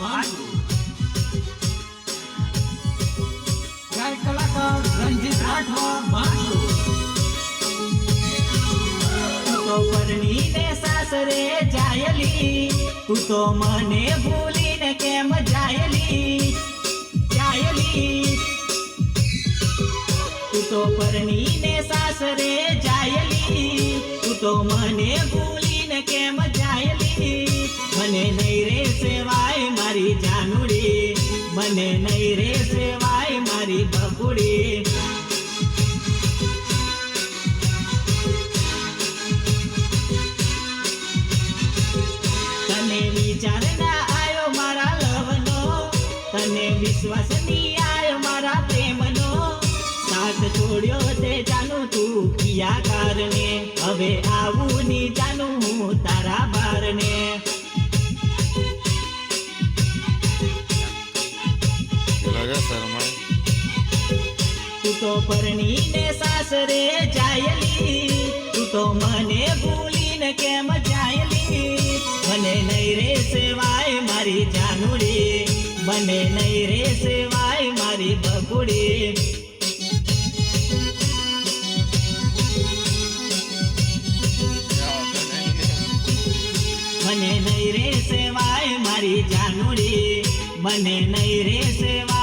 વાંચું તું સાસરે જાયલી તું મને ભૂલીને કેમ જાયલી? જાયલી. તું તો પરણીને સાસરે સેવાય મારી જાનુડી. મને નહીં રે સેવાય મારી બકુડી તને વિચાર ના આયો મારા લવનો. તને વિશ્વાસ નહીં આયો મારા પ્રેમનો. સાથ છોડ્યો તે જાનું તું કિયા કારણે હવે આવું ની મને ભૂલીને નહીં રે સેવાય મારી જાનુડી મને નહીં રે સેવાય